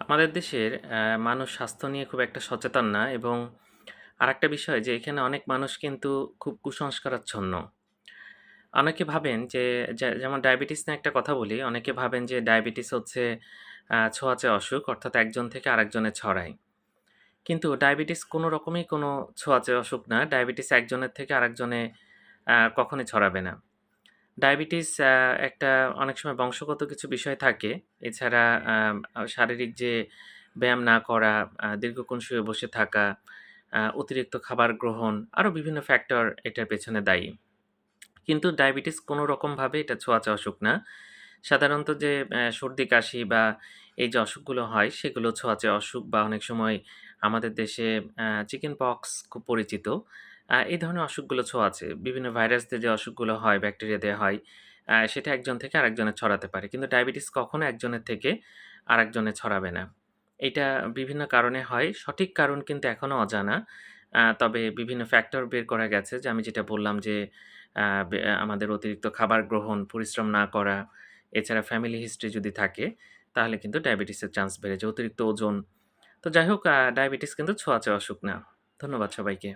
আমাদের দেশের মানুষ স্বাস্থ্য নিয়ে খুব একটা সচেতন না এবং আরেকটা বিষয় যে এখানে অনেক মানুষ কিন্তু খুব কুসংস্কারাচ্ছন্ন। অনেকে ভাবেন যে যেমন ডায়াবেটিস নিয়ে একটা কথা বলি, অনেকে ভাবেন যে ডায়াবেটিস হচ্ছে ছোঁয়াচে অসুখ অর্থাৎ একজন থেকে আরেকজনে ছড়ায়। কিন্তু ডায়াবেটিস কোনো রকমই কোনো ছোঁয়াচে অসুখ না। ডায়াবেটিস একজনের থেকে আরেকজনে কখনোই ছড়াবে না। ডায়াবেটিস একটা অনেক সময় বংশগত কিছু বিষয় থাকে। এছাড়া শারীরিক যে ব্যায়াম না করা, দীর্ঘক্ষণ শুয়ে বসে থাকা, অতিরিক্ত খাবার গ্রহণ, আরও বিভিন্ন ফ্যাক্টর এটার পেছনে দায়ী। কিন্তু ডায়াবেটিস কোনো রকমভাবে এটা ছোঁয়াচে অসুখ না। সাধারণত যে সর্দি-কাশি বা এই যে অসুখগুলো হয় সেগুলো ছোঁয়াচে অসুখ বা অনেক সময় আমাদের দেশে চিকেন পক্স খুব পরিচিত। এই ধরনের অসুখগুলো ছোঁয়াচে। বিভিন্ন ভাইরাস দিয়ে যে অসুখগুলো হয়, ব্যাকটেরিয়া দিয়ে হয়, সেটা একজন থেকে আরেকজনে ছড়াতে পারে। কিন্তু ডায়াবেটিস কখনো একজনের থেকে আরেকজনে ছড়াবে না। এটা বিভিন্ন কারণে হয়। সঠিক কারণ কিন্তু এখনও অজানা। তবে বিভিন্ন ফ্যাক্টর বের করা গেছে যে আমি যেটা বললাম যে আমাদের অতিরিক্ত খাবার গ্রহণ, পরিশ্রম না করা, এছাড়া ফ্যামিলি হিস্ট্রি যদি থাকে তাহলে কিন্তু ডায়াবেটিসের চান্স বেড়ে যায়। অতিরিক্ত ওজন। তো যাই হোক ডায়াবেটিস কিন্তু ছোঁয়াচে অসুখ না। ধন্যবাদ সবাইকে।